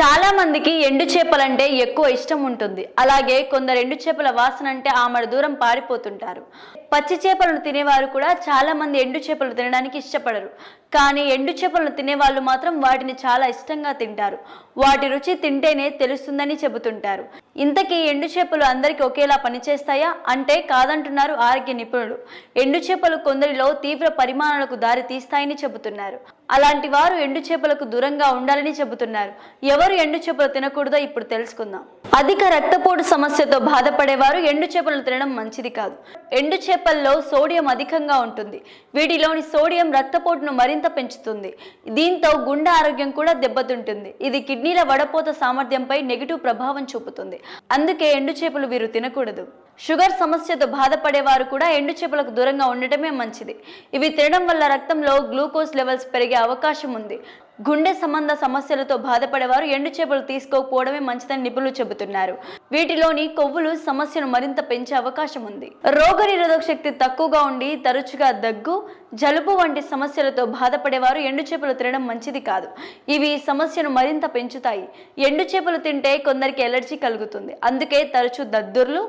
చాలా మందికి ఎండు చేపలంటే ఎక్కువ ఇష్టం ఉంటుంది. అలాగే కొందరు ఎండు చేపల వాసన అంటే ఆమెడ దూరం పారిపోతుంటారు. పచ్చి చేపలను తినేవారు కూడా చాలా మంది ఎండు చేపలు తినడానికి ఇష్టపడరు. కానీ ఎండు చేపలను తినేవాళ్ళు మాత్రం వాటిని చాలా ఇష్టంగా తింటారు. వాటి రుచి తింటేనే తెలుస్తుందని చెబుతుంటారు. ఇంతకీ ఎండు చేపలు అందరికీ ఒకేలా పనిచేస్తాయా? అంటే కాదంటున్నారు ఆరోగ్య నిపుణులు. ఎండు చేపలు కొందరిలో తీవ్ర పరిమాణాలకు దారి తీస్తాయని చెబుతున్నారు. అలాంటి వారు ఎండు చేపలకు దూరంగా ఉండాలని చెబుతున్నారు. ఎవరు ఎండు చేపలు తినకూడదో ఇప్పుడు తెలుసుకుందాం. అధిక రక్తపోటు సమస్యతో బాధపడేవారు ఎండు చేపలను తినడం మంచిది కాదు. ఎండు చేపల్లో సోడియం అధికంగా ఉంటుంది. వీటిలోని సోడియం రక్తపోటును మరింత పెంచుతుంది. దీంతో గుండె ఆరోగ్యం కూడా దెబ్బతింటుంది. ఇది కిడ్నీల వడపోత సామర్థ్యంపై నెగిటివ్ ప్రభావం చూపుతుంది. అందుకే ఎండు చేపలు వీరు తినకూడదు. షుగర్ సమస్యతో బాధపడేవారు కూడా ఎండు చేపలకు దూరంగా ఉండటమే మంచిది. ఇవి తినడం వల్ల రక్తంలో గ్లూకోజ్ లెవెల్స్ పెరిగే అవకాశం ఉంది. గుండె సంబంధ సమస్యలతో బాధపడేవారు ఎండు చేపలు తీసుకోకపోవడమే మంచిదని నిపుణులు చెబుతున్నారు. వీటిలోని కొవ్వులు సమస్యను మరింత పెంచే అవకాశం ఉంది. రోగనిరోధక శక్తి తక్కువగా ఉండి తరచుగా దగ్గు జలుబు వంటి సమస్యలతో బాధపడేవారు ఎండు చేపలు తినడం మంచిది కాదు. ఇవి సమస్యను మరింత పెంచుతాయి. ఎండు చేపలు తింటే కొందరికి ఎలర్జీ కలుగుతుంది. అందుకే తరచూ దద్దుర్లు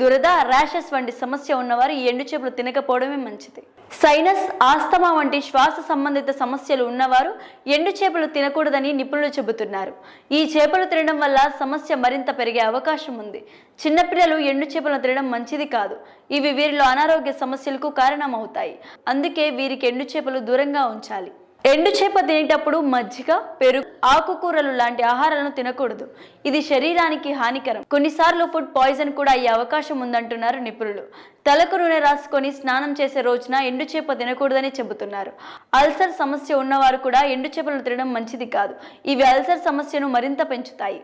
దురద ర్యాషెస్ వంటి సమస్య ఉన్నవారు ఈ ఎండు చేపలు తినకపోవడమే మంచిది. సైనస్ ఆస్తమా వంటి శ్వాస సంబంధిత సమస్యలు ఉన్నవారు ఎండు చేపలు తినకూడదని నిపుణులు చెబుతున్నారు. ఈ చేపలు తినడం వల్ల సమస్య మరింత పెరిగే అవకాశం ఉంది. చిన్నపిల్లలు ఎండు చేపలను తినడం మంచిది కాదు. ఇవి వీరిలో అనారోగ్య సమస్యలకు కారణమవుతాయి. అందుకే వీరికి ఎండు చేపలు దూరంగా ఉంచాలి. ఎండు చేప తినేటప్పుడు మజ్జిగ పెరుగు ఆకుకూరలు లాంటి ఆహారాలను తినకూడదు. ఇది శరీరానికి హానికరం. కొన్నిసార్లు ఫుడ్ పాయిజన్ కూడా అయ్యే అవకాశం ఉందంటున్నారు నిపుణులు. తలకు నూనె రాసుకొని స్నానం చేసే రోజున ఎండు చేప తినకూడదని చెబుతున్నారు. అల్సర్ సమస్య ఉన్నవారు కూడా ఎండు చేపలను తినడం మంచిది కాదు. ఇవి అల్సర్ సమస్యను మరింత పెంచుతాయి.